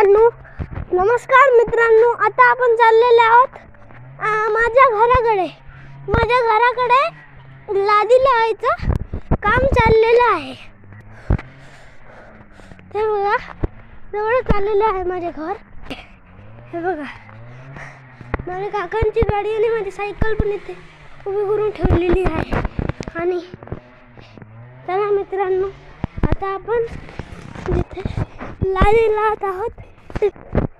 मित्रांनो नमस्कार मित्रांनो आता आपण चाललेले आहोत माझ्या घराकडे. माझ्या घराकडे लादी लावायचं काम चाललेलं आहे. हे बघा जवळ चाललेलं आहे माझे घर. हे बघा माझ्या काकांची गाडी आणि माझी सायकल पण इथे उभी करून ठेवलेली आहे. आणि चला मित्रांनो आता आपण जिथे लादी लावत आहोत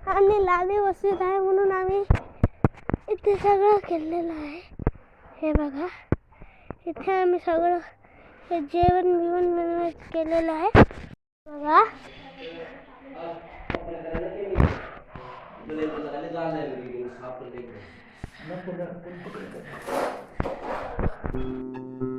आणि लादी बसत आहे म्हणून आम्ही इथे सगळं केलेलं आहे. हे बघा इथे आम्ही सगळं हे जेवण बिवण बनवत केलेलं आहे. बघा. अ,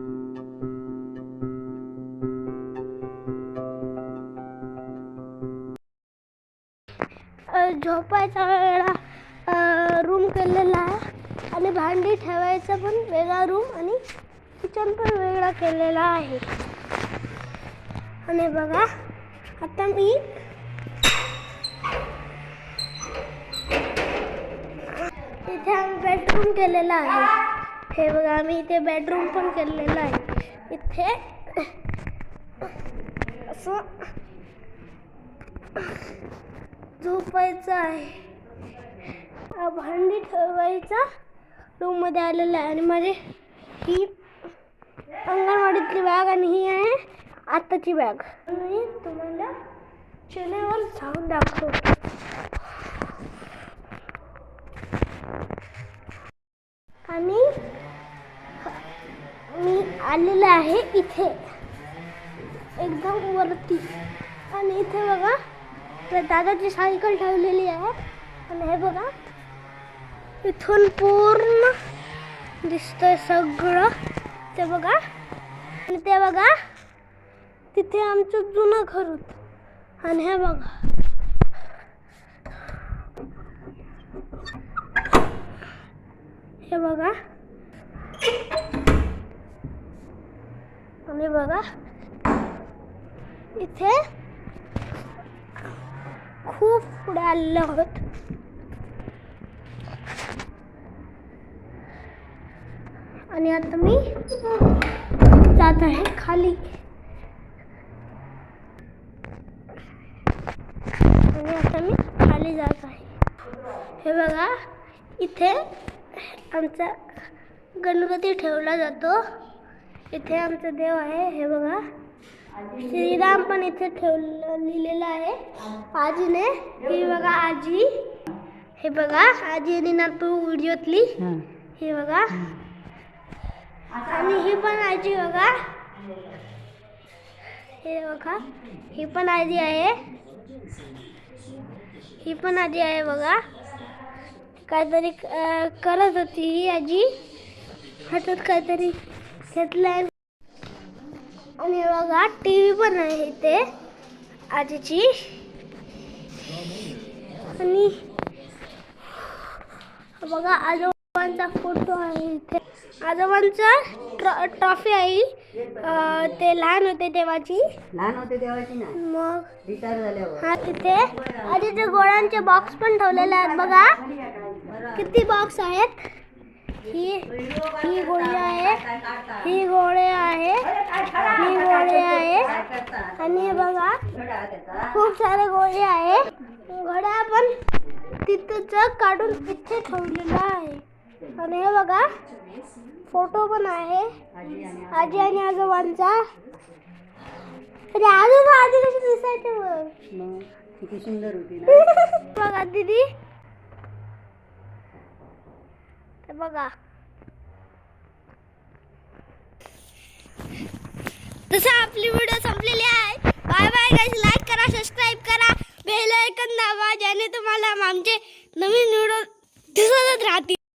झोपायचा वेगळा रूम केलेला आहे. आणि भांडी ठेवायचा पण वेगळा रूम आणि किचन पण वेगळा केलेला आहे. आणि बघा आता मी इथे आम्ही बेडरूम केलेला आहे. हे बघा आम्ही इथे बेडरूम पण केलेला आहे. इथे असं झोपायचं आहे. भांडी ठेवायचा. रूममध्ये आलेला आहे आणि माझी ही अंगणवाडीतली बॅग आणि ही आहे आत्ताची बॅग मी तुम्हाला चेन्नईवर जाऊन दाखवतो. आणि मी आलेलं आहे इथे. एकदम वरती. आणि इथे बघा आपल्या दादाची सायकल ठेवलेली आहे. आणि हे बघा इथून पूर्ण दिसतंय सगळं. ते बघा. आणि ते बघा तिथे आमचं जुनं घर होतं. आणि हे बघा. हे बघा. आणि बघा. इथे खूप पुढे आलेलो आहोत. आणि आता मी जात आहे खाली. आणि आता मी खाली जात आहे. हे बघा इथे आमचा गणपती ठेवला जातो. इथे आमचा देव आहे हे बघा. श्रीराम पण इथे ठेवलं लिहिलेलं आहे. आजीने ही बघा आजी. हे बघा आजी आणि नातू व्हिडिओतली हे. बघा. आणि ही पण आजी बघा. हे बघा. ही पण आजी आहे. ही पण आजी आहे बघा. काहीतरी करत होती ही आजी. हातात काहीतरी घेतलंय. आणि बघा टी व्ही पण आहे इथे आजीची. आणि बघा आजोबांचा फोटो आहे इथे. आजोबांचा ट्रॉ ट्रॉफी आहे. ते लहान होते तेव्हाची. लहान होते तेव्हाची ना? मग रिटायर झाल्यावर. हा तिथे. आजीचे गोळ्यांचे बॉक्स पण ठेवलेले आहेत. बघा किती बॉक्स आहेत. ही ही गोळी आहे. ही गोळे आहे. ही गोळी आहे. आणि बघा खूप सारे गोळी आहे. घड्या पण तिथं काढून इथे ठेवलेलं आहे. आणि हे बघा फोटो पण आहे. आजी आणि आजोबांचा. अरे आजोबा आधी कशी दिसायचे बघ. मग किती सुंदर होती ना. बघा दीदी. ते बघा. तसं आपली व्हिडिओ संपली.